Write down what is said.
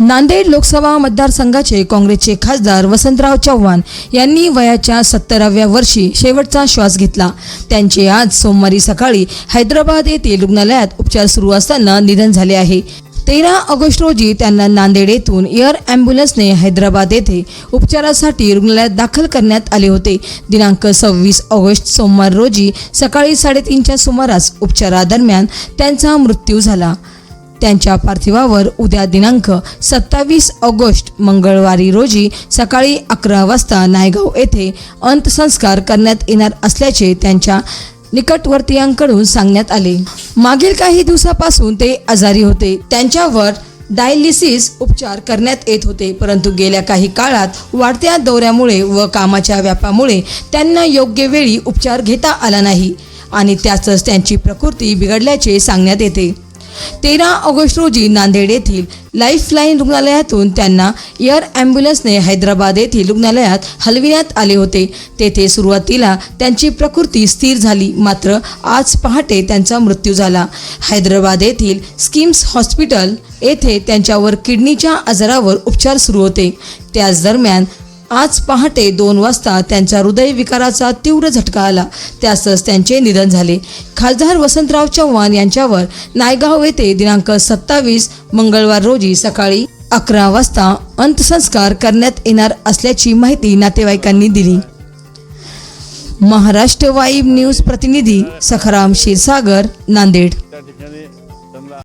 नांदेड लोकसभा मतदारसंघाचे काँग्रेसचे खासदार वसंतराव चव्हाण यांनी वयाच्या सत्तराव्या वर्षी शेवटचा श्वास घेतला. त्यांचे आज सोमवारी सकाळी हैदराबाद येथील रुग्णालयात उपचार सुरू असताना निधन झाले आहे. तेरा ऑगस्ट रोजी त्यांना नांदेड येथून एअर ॲम्ब्युलन्सने हैदराबाद येथे उपचारासाठी रुग्णालयात दाखल करण्यात आले होते. दिनांक सव्वीस ऑगस्ट सोमवार रोजी सकाळी साडेतीनच्या सुमारास उपचारादरम्यान त्यांचा मृत्यू झाला. त्यांच्या पार्थिवावर उद्या दिनांक सत्तावीस ऑगस्ट मंगळवारी रोजी सकाळी अकरा वाजता नायगाव येथे अंत्यसंस्कार करण्यात येणार असल्याचे त्यांच्या निकटवर्तीयांकडून सांगण्यात आले. मागील काही दिवसापासून ते आजारी होते. त्यांच्यावर डायलिसिस उपचार करण्यात येत होते. परंतु गेल्या काही काळात वाढत्या दौऱ्यामुळे व कामाच्या व्यापामुळे त्यांना योग्य वेळी उपचार घेता आला नाही आणि त्यातच त्यांची प्रकृती बिघडल्याचे सांगण्यात येते. तेरा ऑगस्ट रोजी नांदेड येथील लाईफलाईन रुग्णालयातून त्यांना एअर ॲम्ब्युलन्सने हैदराबाद येथील रुग्णालयात हलविण्यात आले होते. तेथे सुरुवातीला त्यांची प्रकृती स्थिर झाली मात्र आज पहाटे त्यांचा मृत्यू झाला. हैदराबाद येथील स्किम्स हॉस्पिटल येथे त्यांच्यावर किडनीच्या आजारावर उपचार सुरू होते. त्याच दरम्यान आज पहाटे दोन वाजता त्यांच्या हृदयविकाराचा तीव्र झटका आला. त्यासच त्यांचे निधन झाले. खासदार वसंतराव चव्हाण यांच्यावर नायगाव येथे दिनांक सत्तावीस मंगळवार रोजी सकाळी अकरा वाजता अंत्यसंस्कार करण्यात येणार असल्याची माहिती नातेवाईकांनी दिली. महाराष्ट्र वाईब न्यूज प्रतिनिधी सखाराम क्षीरसागर नांदेड.